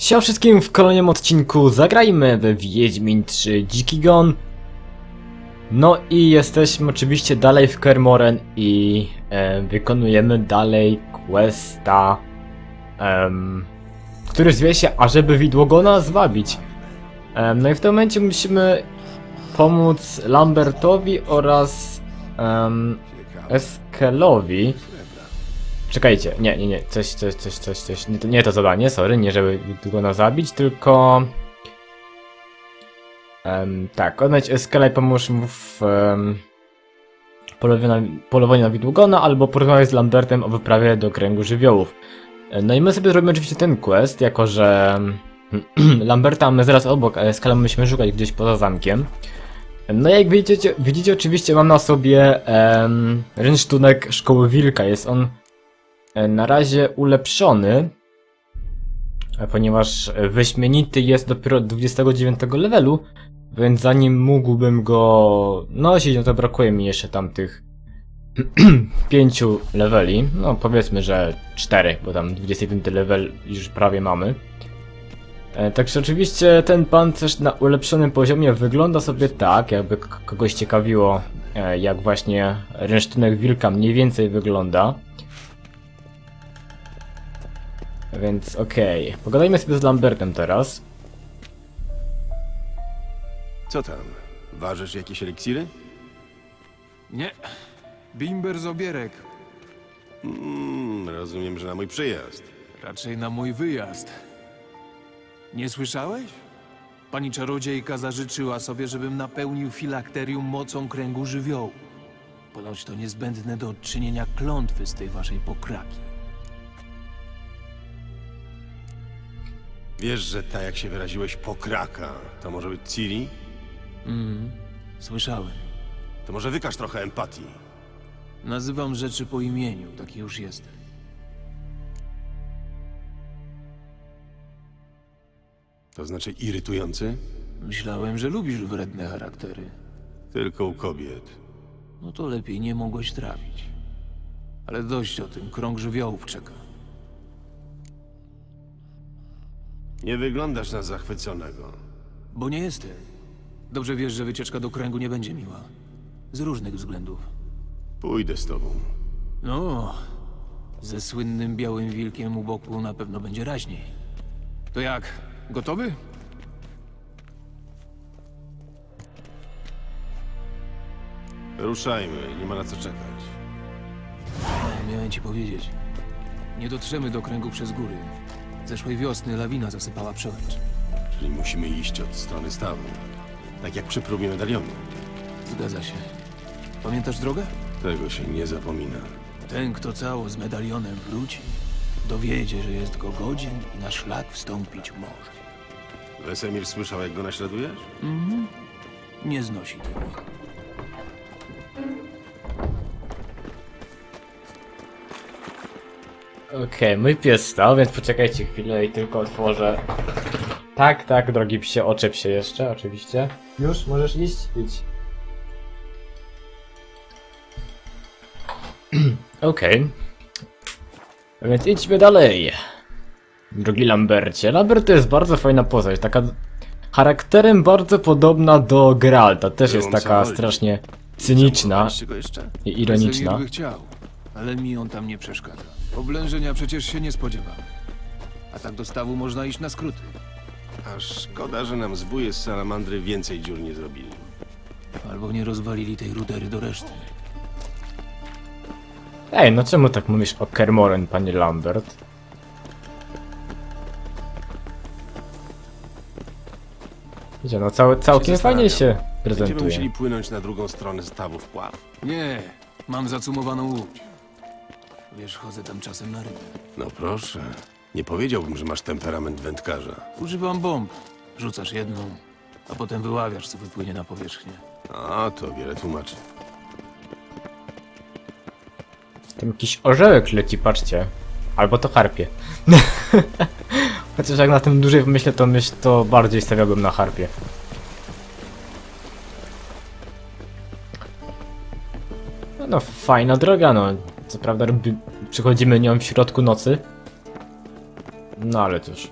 Siema wszystkim w kolejnym odcinku zagrajmy we Wiedźmin 3 Dziki Gon. No i jesteśmy oczywiście dalej w Kermoren i e, wykonujemy dalej questa, em, który zwie się Ażeby Widłogona zwabić. No i w tym momencie musimy pomóc Lambertowi oraz em, Eskelowi. Czekajcie, nie, nie, nie, coś, coś, coś, coś, coś, nie to, nie to zadanie, sorry, nie żeby go na zabić, tylko... Um, tak, odnać Eskela i pomóż mu w um, polowaniu, na, widłogona, albo porozmawiać z Lambertem o wyprawie do kręgu żywiołów. E, No i my sobie zrobimy oczywiście ten quest, jako że Lamberta mamy zaraz obok, a Eskela musimy szukać gdzieś poza zamkiem. No jak widzicie, widzicie oczywiście mam na sobie um, rynsztunek Szkoły Wilka, jest on na razie ulepszony, e, ponieważ wyśmienity jest dopiero 29 levelu, więc zanim mógłbym go nosić, no to brakuje mi jeszcze tam tych 5 leveli, no powiedzmy, że 4, bo tam 25 level już prawie mamy. E, Także oczywiście ten pancerz na ulepszonym poziomie wygląda sobie tak, jakby kogoś ciekawiło, e, jak właśnie rynsztunek wilka mniej więcej wygląda. Więc okej, pogadajmy sobie z Lambertem teraz. Co tam? Ważysz jakieś eliksiry? Nie. Bimber z obierek. Mm, rozumiem, że na mój przyjazd. Raczej na mój wyjazd. Nie słyszałeś? Pani czarodziejka zażyczyła sobie, żebym napełnił filakterium mocą kręgu żywiołu. Ponoć to niezbędne do odczynienia klątwy z tej waszej pokraki. Wiesz, że ta, jak się wyraziłeś, pokraka, to może być Ciri? Mhm. Słyszałem. To może wykaż trochę empatii. Nazywam rzeczy po imieniu, taki już jestem. To znaczy irytujący? Myślałem, że lubisz wredne charaktery. Tylko u kobiet. No to lepiej nie mogłeś trafić. Ale dość o tym, krąg żywiołów czeka. Nie wyglądasz na zachwyconego. Bo nie jestem. Dobrze wiesz, że wycieczka do kręgu nie będzie miła. Z różnych względów. Pójdę z tobą. No, ze słynnym białym wilkiem u boku na pewno będzie raźniej. To jak? Gotowy? Ruszajmy, nie ma na co czekać. Miałem ci powiedzieć. Nie dotrzemy do kręgu przez góry. Zeszłej wiosny lawina zasypała przełęcz. Czyli musimy iść od strony stawu. Tak jak przy próbie medalionu. Zgadza się. Pamiętasz drogę? Tego się nie zapomina. Ten, kto cało z medalionem wróci, dowiedzie, że jest go godzien i na szlak wstąpić może. Wesemir słyszał, jak go naśladujesz? Nie znosi tego. Okej, mój pies stał, więc poczekajcie chwilę i tylko otworzę. Tak, tak, drogi psie, oczep się jeszcze, oczywiście. Już, możesz iść? Idź. Okej. Więc idźmy dalej. Drogi Lambercie. Lambert to jest bardzo fajna postać, taka charakterem bardzo podobna do Geralta. Też jest taka strasznie cyniczna i ironiczna. Chciał, ale mi on tam nie przeszkadza. Oblężenia przecież się nie spodziewamy. A tak do stawu można iść na skróty. A szkoda, że nam zbóje z salamandry więcej dziur nie zrobili. Albo nie rozwalili tej rudery do reszty. Ej, no czemu tak mówisz o Kermoren, panie Lambert? Wiecie, no cał, całkiem Się fajnie się Będziemy prezentuje. musieli płynąć na drugą stronę stawu w pław. Nie, mam zacumowaną łódź. Wiesz, chodzę tam czasem na rybę. No proszę. Nie powiedziałbym, że masz temperament wędkarza. Używam bomb. Rzucasz jedną, a potem wyławiasz, co wypłynie na powierzchnię. A, to wiele tłumaczy. Tam jakiś orzełek leci, patrzcie. Albo to harpie. Chociaż jak na tym dłużej myślę, to myśl, to bardziej stawiałbym na harpie. No, no fajna droga, no. Co prawda robi, przychodzimy nią w środku nocy. No ale cóż.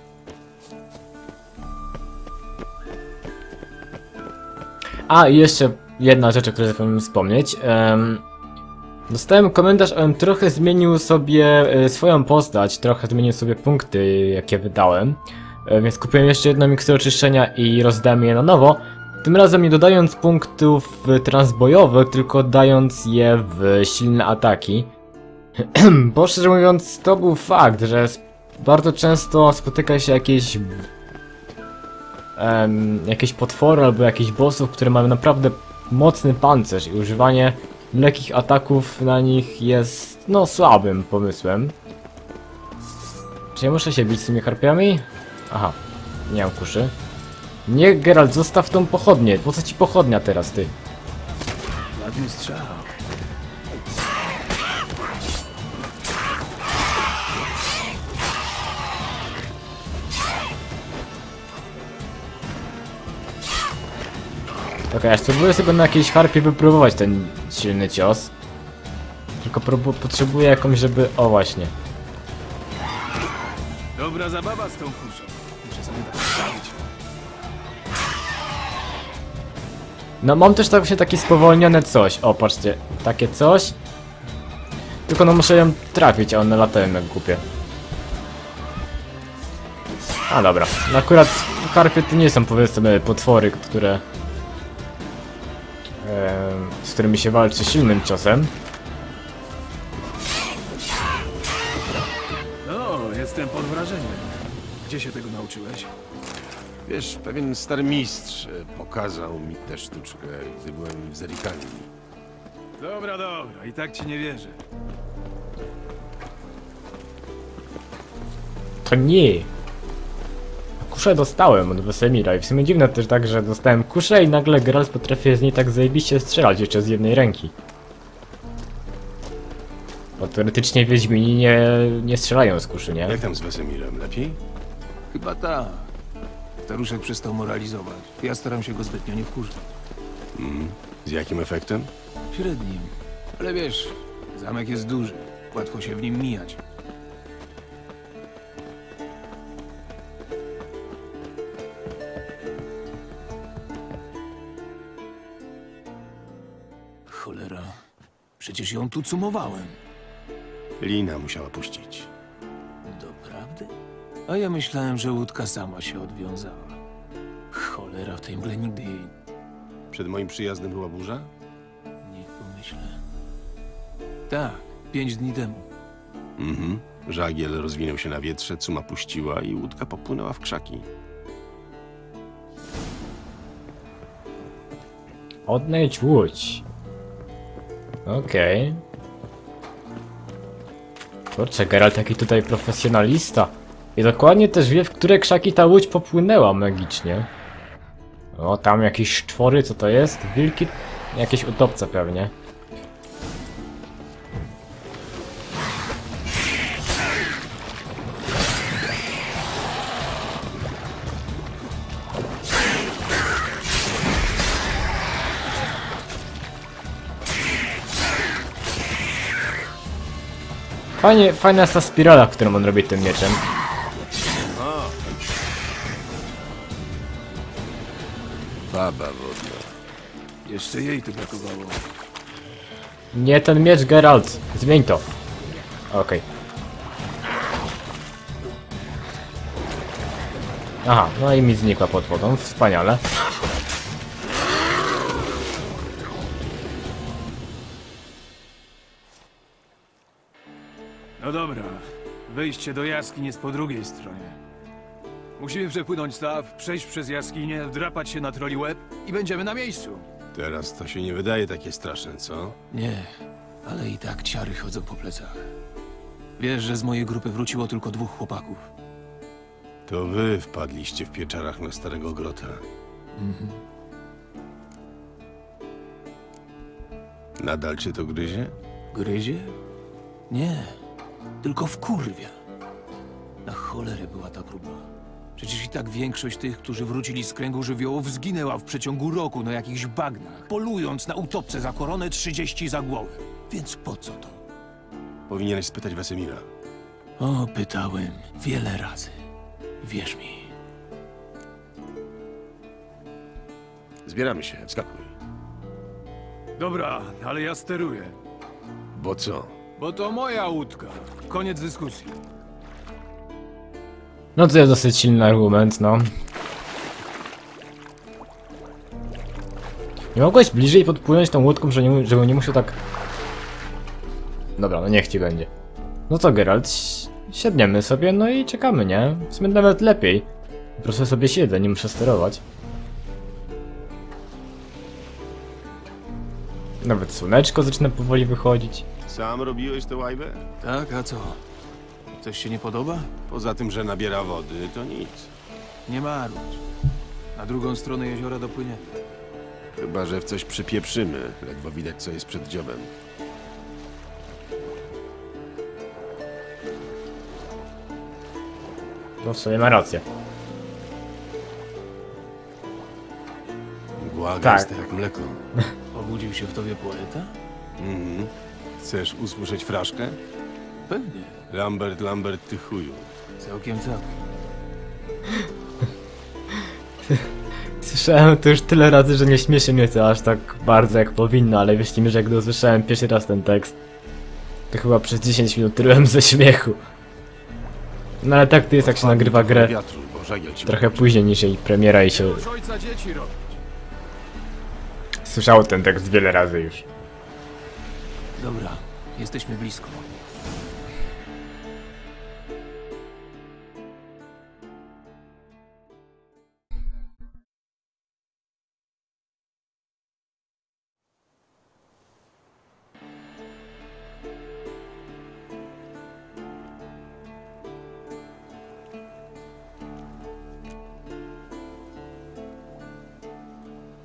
A i jeszcze jedna rzecz, o której zapomniałem wspomnieć. Um, dostałem komentarz, abym trochę zmienił sobie e, swoją postać, trochę zmienił sobie punkty, jakie wydałem. E, więc kupiłem jeszcze jedną miksturę oczyszczenia i rozdałem je na nowo. Tym razem nie dodając punktów transbojowych, tylko dając je w silne ataki. Bo szczerze mówiąc, to był fakt, że bardzo często spotyka się jakieś em, jakieś potwory albo jakieś bossów, które mają naprawdę mocny pancerz i używanie lekkich ataków na nich jest, no, słabym pomysłem. Czy ja muszę się bić z tymi harpiami? Aha, nie mam kuszy. Nie, Geralt, zostaw tą pochodnię. Po co ci pochodnia teraz, ty? Ładny strzał. Okej, ja spróbuję sobie na jakiejś harpie wypróbować ten silny cios. Tylko potrzebuję jakąś, żeby... O, właśnie. Dobra zabawa z tą kuszą. Muszę sobie tak sprawić. No mam też tak właśnie takie spowolnione coś. O, patrzcie, takie coś. Tylko no muszę ją trafić, a one latają jak głupie. A dobra, no akurat harpie to nie są powiedzmy potwory, które... którymi się walczy silnym ciosem. No, jestem pod wrażeniem. Gdzie się tego nauczyłeś? Wiesz, pewien stary mistrz e, pokazał mi tę sztuczkę, gdy byłem w Zerikanii. Dobra, dobra, i tak ci nie wierzę. To nie. Kuszę dostałem od Wesemira i w sumie dziwne też tak, że dostałem kuszę i nagle Geralt potrafi z niej tak zajebiście strzelać jeszcze z jednej ręki. Bo teoretycznie Wiedźmini nie, nie strzelają z kuszy, nie? Jak tam z Wesemirem? Lepiej? Chyba tak. Staruszek przestał moralizować. Ja staram się go zbytnio nie wkurzać. Mm. Z jakim efektem? Średnim. Ale wiesz, zamek jest duży. Łatwo się w nim mijać. Przecież ją tu cumowałem. Lina musiała puścić. Doprawdy? A ja myślałem, że łódka sama się odwiązała. Cholera, w tej mgle nigdy jej Przed moim przyjazdem była burza? nie pomyślę. Tak, pięć dni temu. Mhm. Żagiel rozwinął się na wietrze, cuma puściła i łódka popłynęła w krzaki. Odnajdź łódź. Okej. Kurczę, Geralt taki tutaj profesjonalista. I dokładnie też wie, w które krzaki ta łódź popłynęła magicznie. O, tam jakieś szczwory, co to jest? Wilki? Jakieś utopce pewnie. Fajnie, fajna jest ta spirala, którą on robi tym mieczem. Baba wodna. Jeszcze jej tu brakowało. Nie ten miecz, Geralt. Zmień to. Okej. Aha, no i mi znikła pod wodą. Wspaniale. No dobra, wejście do jaskini jest po drugiej stronie. Musimy przepłynąć staw, przejść przez jaskinię, wdrapać się na troli łeb i będziemy na miejscu. Teraz to się nie wydaje takie straszne, co? Nie, ale i tak ciary chodzą po plecach. Wiesz, że z mojej grupy wróciło tylko dwóch chłopaków. To wy wpadliście w pieczarach na Starego Grota. Nadal cię to gryzie? Gryzie? Nie, tylko w kurwia. Na cholerę była ta próba. Przecież i tak większość tych, którzy wrócili z kręgu żywiołów, zginęła w przeciągu roku na jakichś bagnach, polując na utopce za koronę 30 za głowę. Więc po co to? Powinieneś spytać Wesemira. O, pytałem wiele razy. Wierz mi. Zbieramy się, wskakuj. Dobra, ale ja steruję. Bo co? Bo to moja łódka. Koniec dyskusji. No to jest dosyć silny argument, no. Nie mogłeś bliżej podpłynąć tą łódką, że nie, żeby nie musiał tak... Dobra, no niech ci będzie. No to Geralt, si- siedniemy sobie, no i czekamy, nie? W sumie nawet lepiej. Po prostu sobie siedzę, nie muszę sterować. Nawet słoneczko zaczyna powoli wychodzić. Sam robiłeś tę łajbę? Tak, a co? Coś się nie podoba? Poza tym, że nabiera wody, to nic. Nie marudź. Na drugą stronę jeziora dopłynie. Chyba, że w coś przypieprzymy. Ledwo widać, co jest przed dziobem. No w sumie ma rację. Mgła Tak. gęsta jak mleko. Obudził się w tobie poeta? Mhm. Chcesz usłyszeć fraszkę? Pewnie. Lambert, Lambert, ty chuju. Całkiem całkiem. Słyszałem to już tyle razy, że nie śmieszy mnie to aż tak bardzo jak powinno, ale wierzcie mi, że gdy usłyszałem pierwszy raz ten tekst, to chyba przez 10 minut tyłem ze śmiechu. No ale tak to jest jak się nagrywa grę Wiatru, trochę później niż jej premiera i się słyszało ten tekst wiele razy już. Dobra, jesteśmy blisko.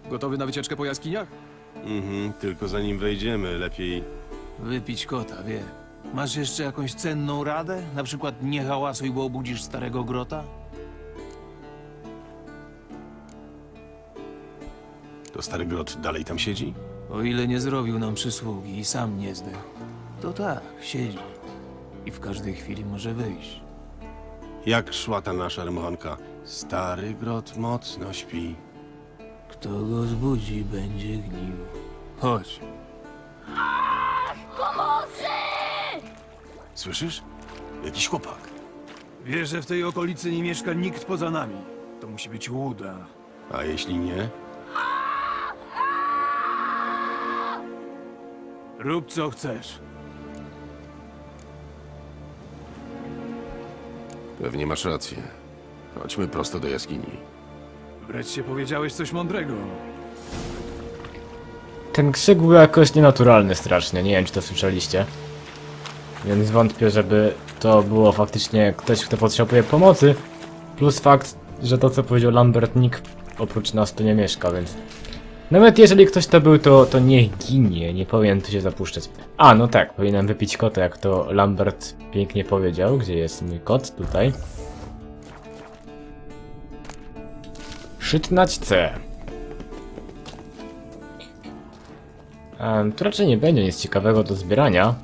Gotowy na wycieczkę po jaskiniach? Mhm, tylko zanim wejdziemy, lepiej... Wypić kota, wie. Masz jeszcze jakąś cenną radę? Na przykład nie hałasuj, bo obudzisz starego grota? To stary grot dalej tam siedzi? O ile nie zrobił nam przysługi i sam nie zdechł, to tak, siedzi. I w każdej chwili może wyjść. Jak szła ta nasza rymowanka? Stary grot mocno śpi. Kto go zbudzi, będzie gnił. Chodź. Słyszysz? Jakiś chłopak. Wiesz, że w tej okolicy nie mieszka nikt poza nami. To musi być łuda. A jeśli nie? Rób co chcesz. Pewnie masz rację. Chodźmy prosto do jaskini. Wreszcie powiedziałeś coś mądrego. Ten krzyk był jakoś nienaturalny strasznie, nie wiem czy to słyszeliście. Więc wątpię, żeby to było faktycznie ktoś, kto potrzebuje pomocy. Plus fakt, że to co powiedział Lambert nikt oprócz nas tu nie mieszka, więc... Nawet jeżeli ktoś to był, to, to niech ginie, nie powinien tu się zapuszczać. A, no tak, powinienem wypić kota, jak to Lambert pięknie powiedział. Gdzie jest mój kot? Tutaj. Szytnać C. Em, tu raczej nie będzie nic ciekawego do zbierania.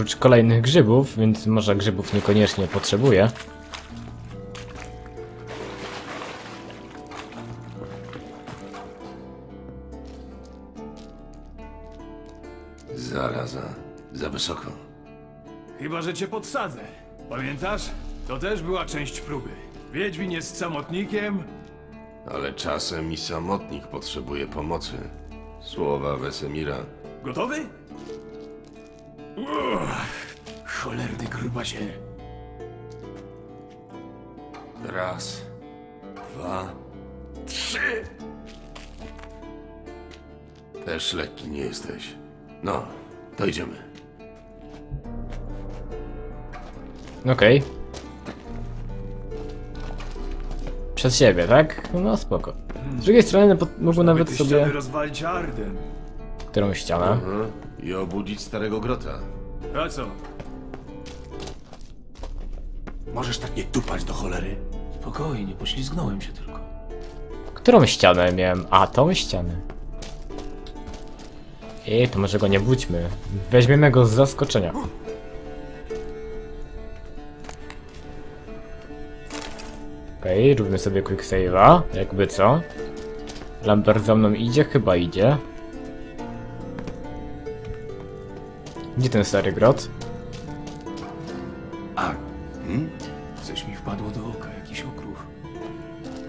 Oprócz kolejnych grzybów, więc może grzybów niekoniecznie potrzebuję. Zaraza. Za wysoko. Chyba, że cię podsadzę. Pamiętasz? To też była część próby. Wiedźmin jest samotnikiem. Ale czasem i samotnik potrzebuje pomocy. Słowa Wesemira. Gotowy? Uff, cholerny grubasie. Raz, dwa, trzy. Też lekki nie jesteś. No, to idziemy. Okej. Przez siebie, tak? No spoko. Z drugiej strony no, nawet sobie rozwalić ardem. którąś ścianę. Aha. I obudzić starego grota. A co? Możesz tak nie tupać do cholery? Spokojnie, poślizgnąłem się tylko. Którą ścianę miałem? A, tą ścianę. Ej, to może go nie budźmy. Weźmiemy go z zaskoczenia. Okej, róbmy sobie quick save'a, jakby co. Lambert za mną idzie? Chyba idzie. Gdzie ten stary grot? A, hmm? Coś mi wpadło do oka, jakiś okruch.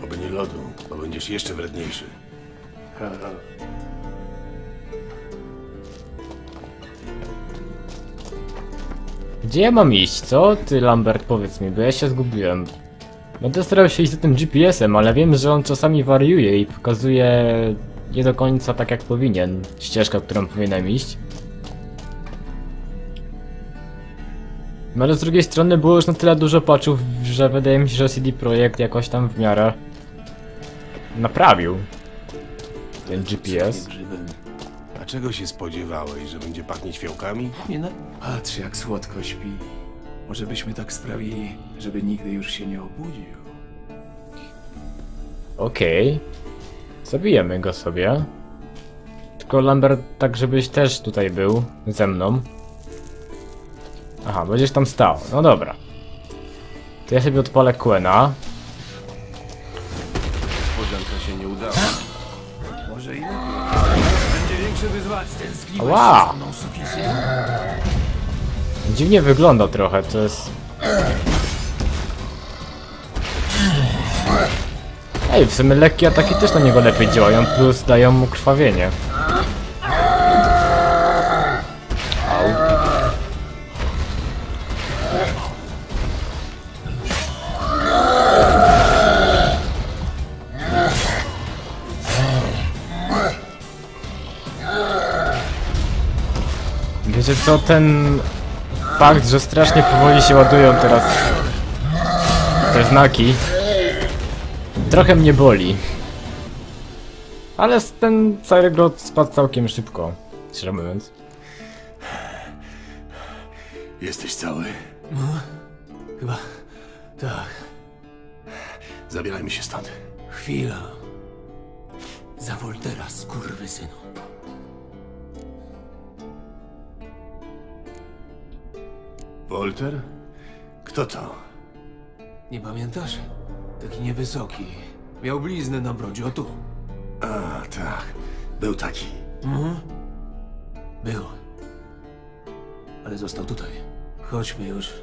Oby nie lodu, bo będziesz jeszcze wredniejszy. Ha, ha. Gdzie ja mam iść, co? Ty Lambert, powiedz mi, bo ja się zgubiłem. Będę starał się iść za tym GPS-em, ale wiem, że on czasami wariuje i pokazuje nie do końca tak jak powinien. Ścieżka, którą powinienem iść. No ale z drugiej strony było już na tyle dużo patchów, że wydaje mi się, że CD Projekt jakoś tam w miarę naprawił ten GPS. A czego się spodziewałeś, że będzie pachnieć fiołkami? Nie na... Patrz, jak słodko śpi. Może byśmy tak sprawili, żeby nigdy już się nie obudził. Okej. Zabijemy go sobie. Tylko Lambert, tak żebyś też tutaj był ze mną. Aha, będziesz tam stał. No dobra. To ja sobie odpalę Quena. Spodzianka się nie udała. Może i. Będzie większe wyzwanie. Sukinsyn? Dziwnie wygląda trochę, to jest... Ej, w sumie lekkie ataki też na niego lepiej działają, plus dają mu krwawienie. Wiecie co, ten fakt, że strasznie powoli się ładują teraz te znaki, trochę mnie boli. Ale ten cały grot spadł całkiem szybko, szczerze mówiąc. Jesteś cały. Chyba... Tak. Zabierajmy się stąd. Chwila. Za Woltera, skurwysynu. Wolter? Kto to? Nie pamiętasz? Taki niewysoki. Miał bliznę na brodzie, o tu. A, tak. Był taki. Mhm. Był. Ale został tutaj. Chodźmy już.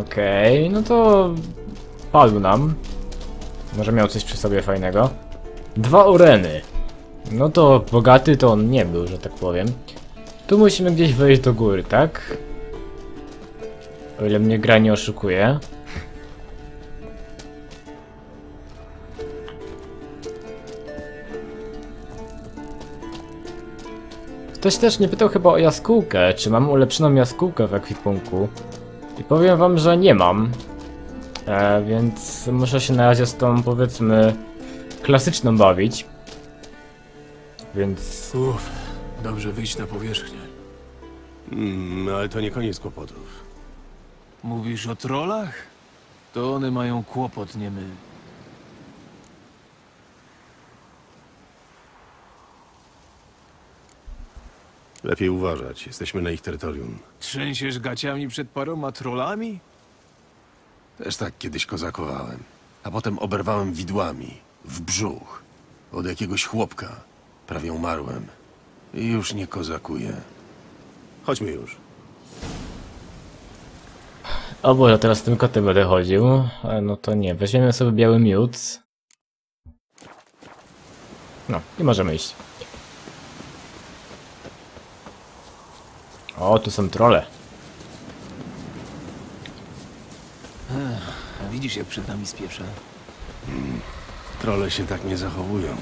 Okej, no to padł nam. Może miał coś przy sobie fajnego. Dwa ureny. No to bogaty to on nie był, że tak powiem. Tu musimy gdzieś wejść do góry, tak? O ile mnie gra nie oszukuje. Ktoś też nie pytał chyba o jaskółkę, czy mam ulepszoną jaskółkę w ekwipunku. I powiem wam, że nie mam. E, więc muszę się na razie z tą, powiedzmy, klasyczną bawić. Więc... Uff, dobrze wyjść na powierzchnię. Mm, ale to nie koniec kłopotów. Mówisz o trollach? To one mają kłopot, nie my. Lepiej uważać. Jesteśmy na ich terytorium. Trzęsiesz gaciami przed paroma trollami? Też tak kiedyś kozakowałem. A potem oberwałem widłami. W brzuch. Od jakiegoś chłopka. Prawie umarłem. I już nie kozakuję. Chodźmy już. O Boże, teraz z tym kotem będę chodził. No to nie, weźmiemy sobie biały miód. No, i możemy iść. O, tu są trole. Widzisz, jak przed nami spieprza? Trole się tak nie zachowują.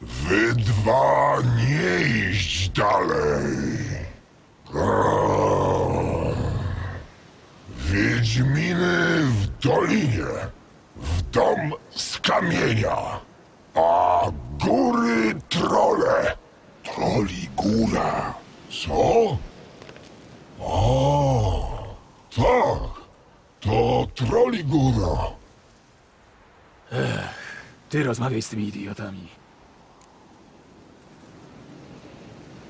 Wy dwa nie iść dalej. Grrr. Wiedźminy w dolinie, w dom z kamienia, a góry trole. Troli góra. Co? O, tak, to troli góra. Ty rozmawiaj z tymi idiotami.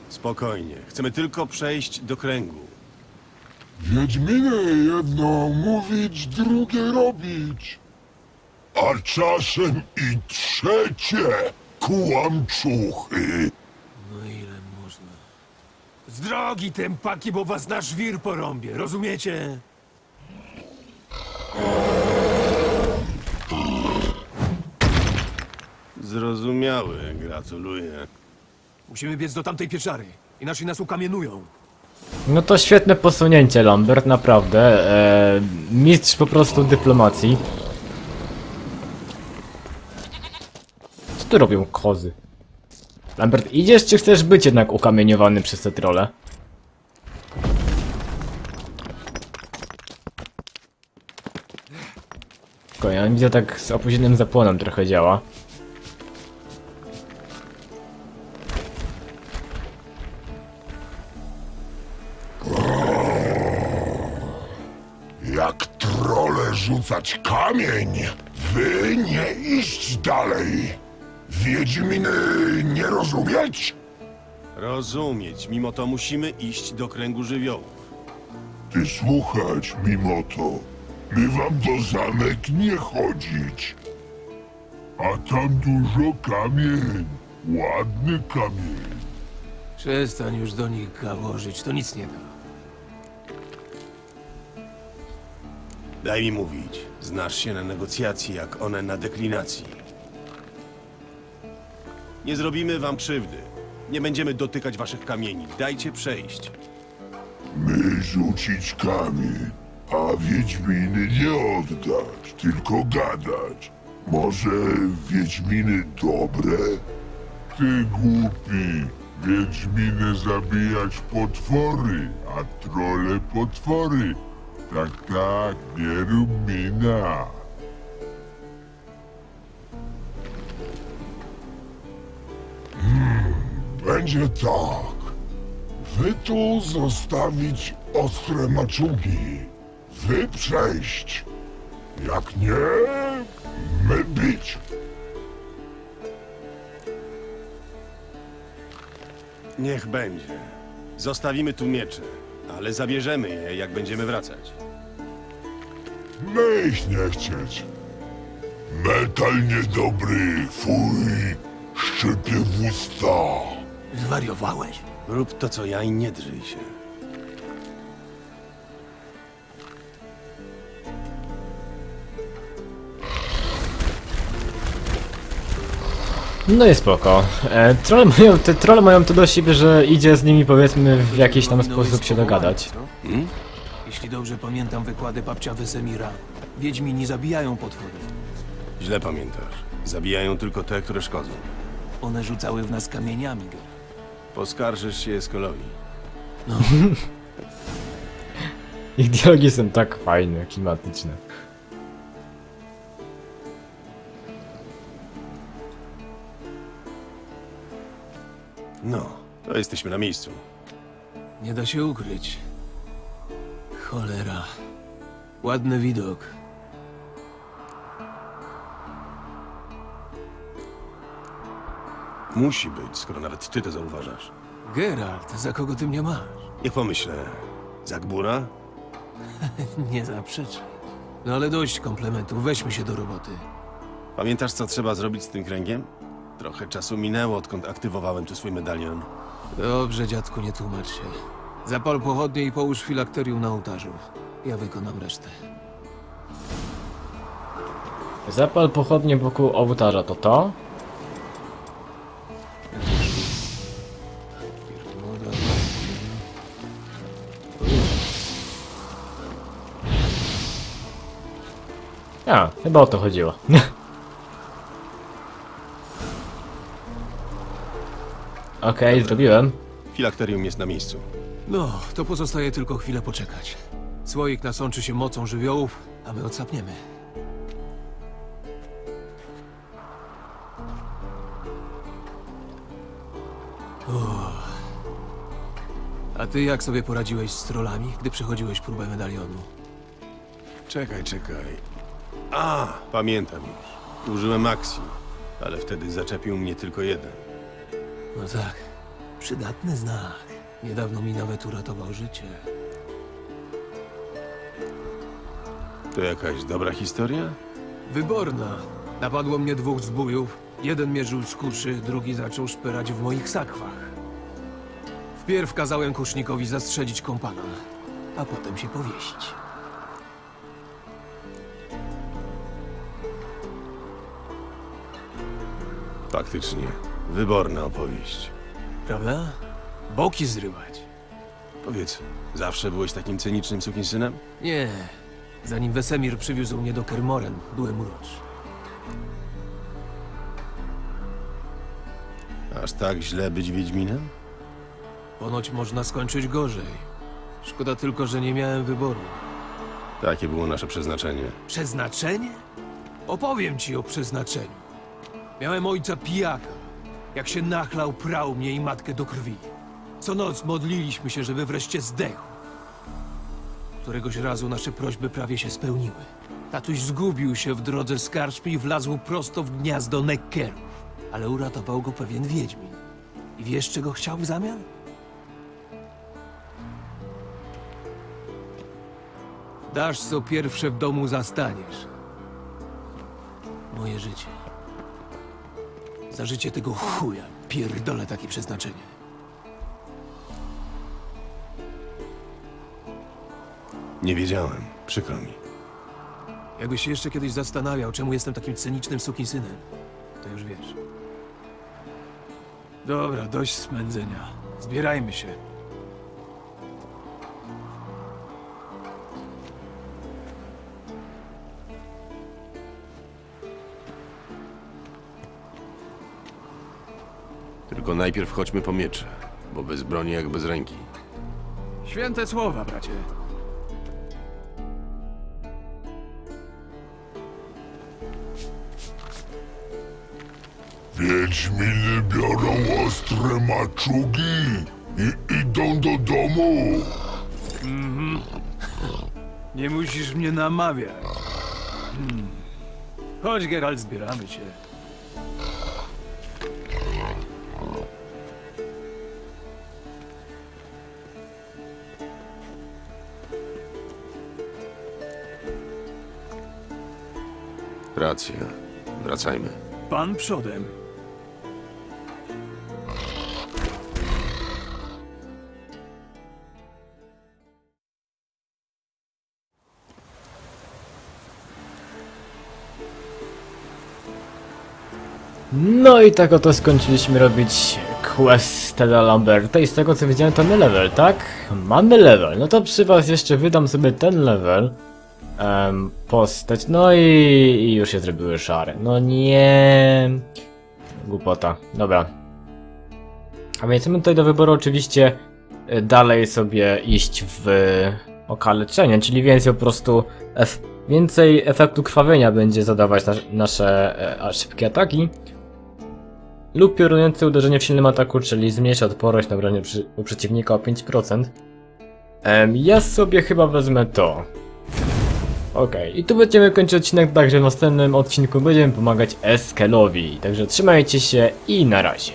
Spokojnie. Chcemy tylko przejść do kręgu. Wiedźminy jedno mówić, drugie robić. A czasem i trzecie kłamczuchy. No ile można? Z drogi tępaki, bo was na żwir porąbie, rozumiecie? Zrozumiały, gratuluję. Musimy biec do tamtej pieczary, inaczej nas ukamienują. No to świetne posunięcie, Lambert, naprawdę. E, mistrz po prostu dyplomacji. Co tu robią kozy? Lambert, idziesz czy chcesz być jednak ukamieniowany przez te trole? Spokojnie, ale widzę tak z opóźnionym zapłonem trochę działa. Rzucać kamień, wy nie iść dalej. Wiedźminy nie rozumieć? Rozumieć, mimo to musimy iść do kręgu żywiołów. Ty słuchać mimo to. My wam do zamek nie chodzić. A tam dużo kamień. Ładny kamień. Przestań już do nich gaworzyć, to nic nie da. Daj mi mówić. Znasz się na negocjacji, jak one na deklinacji. Nie zrobimy wam krzywdy. Nie będziemy dotykać waszych kamieni. Dajcie przejść. My rzucić kamień, a Wiedźminy nie oddać, tylko gadać. Może Wiedźminy dobre? Ty głupi, Wiedźminy zabijać potwory, a trole potwory. Tak, tak, nie rób. Hmm, będzie tak. Wy tu zostawić ostre maczugi. Wy przejść. Jak nie, my bić. Niech będzie. Zostawimy tu miecze, ale zabierzemy je, jak będziemy wracać. My ich nie chcieć. Metal niedobry, fuj, szczypie w usta. Zwariowałeś? Rób to, co ja i nie drżyj się. No i spoko. E, trolle mają, te trolle mają to do siebie, że idzie z nimi powiedzmy w jakiś tam sposób się dogadać. Hmm? Jeśli dobrze pamiętam wykłady babcia Wesemira, Wiedźmini zabijają potwory. Źle pamiętasz. Zabijają tylko te, które szkodzą. One rzucały w nas kamieniami, Geralt. Poskarżysz się Eskolowi. Ich dialogi są tak fajne, klimatyczne. No, to jesteśmy na miejscu. Nie da się ukryć. Cholera. Ładny widok. Musi być, skoro nawet ty to zauważasz. Geralt, za kogo ty mnie masz? Niech pomyślę. Zagbura? Nie zaprzeczaj. No ale dość komplementów, weźmy się do roboty. Pamiętasz, co trzeba zrobić z tym kręgiem? Trochę czasu minęło, odkąd aktywowałem tu swój medalion. Dobrze, dziadku, nie tłumacz się. Zapal pochodnie i połóż filakterium na ołtarzu. Ja wykonam resztę. Zapal pochodnie wokół ołtarza, to to? A, chyba o to chodziło. Okej, zrobiłem. Filakterium jest na miejscu. No, to pozostaje tylko chwilę poczekać. Słoik nasączy się mocą żywiołów, a my odsapniemy. Uff. A ty jak sobie poradziłeś z trollami, gdy przechodziłeś próbę medalionu? Czekaj, czekaj. A, pamiętam już. Użyłem akcji, ale wtedy zaczepił mnie tylko jeden. No tak. Przydatny znak. Niedawno mi nawet uratował życie. To jakaś dobra historia? Wyborna. Napadło mnie dwóch zbójów. Jeden mierzył z kuszy, drugi zaczął szperać w moich sakwach. Wpierw kazałem kusznikowi zastrzelić kompana, a potem się powiesić. Faktycznie. Wyborna opowieść. Prawda? Boki zrywać. Powiedz, zawsze byłeś takim cynicznym sukinsynem? Nie. Zanim Wesemir przywiózł mnie do Kermoren, byłem urocz. Aż tak źle być Wiedźminem? Ponoć można skończyć gorzej. Szkoda tylko, że nie miałem wyboru. Takie było nasze przeznaczenie. Przeznaczenie? Opowiem ci o przeznaczeniu. Miałem ojca pijaka. Jak się nachlał, prał mnie i matkę do krwi. Co noc modliliśmy się, żeby wreszcie zdechł. Któregoś razu nasze prośby prawie się spełniły. Tatuś zgubił się w drodze z karczmy i wlazł prosto w gniazdo Neckerów. Ale uratował go pewien wiedźmin. I wiesz, czego chciał w zamian? Dasz, co pierwsze w domu zastaniesz. Moje życie. Za życie tego chuja pierdolę takie przeznaczenie. Nie wiedziałem. Przykro mi. Jakbyś się jeszcze kiedyś zastanawiał, czemu jestem takim cynicznym sukinsynem, to już wiesz. Dobra, dość smędzenia. Zbierajmy się. Tylko najpierw chodźmy po miecze, bo bez broni jak bez ręki. Święte słowa, bracie. Wiedźminy biorą ostre maczugi i idą do domu. Nie musisz mnie namawiać. Hmm. Chodź, Geralt, zbieramy się. Racja. Wracajmy. Pan przodem. No i tak oto skończyliśmy robić quest Stella Lamberta i z tego co widziałem to mamy level, tak? Mamy level, no to przy was jeszcze wydam sobie ten level em, Postać, no i, i już się zrobiły szare, no nie. Głupota, dobra. A więc mamy tutaj do wyboru oczywiście y, dalej sobie iść w okaleczenie, czyli więcej po prostu ef więcej efektu krwawienia będzie zadawać nas nasze e, szybkie ataki. Lub piorunujące uderzenie w silnym ataku, czyli zmniejsza odporność na obrażenie przy, u przeciwnika o 5%. Em, ja sobie chyba wezmę to. Okej, i tu będziemy kończyć odcinek, także w następnym odcinku będziemy pomagać Eskelowi. Także trzymajcie się i na razie.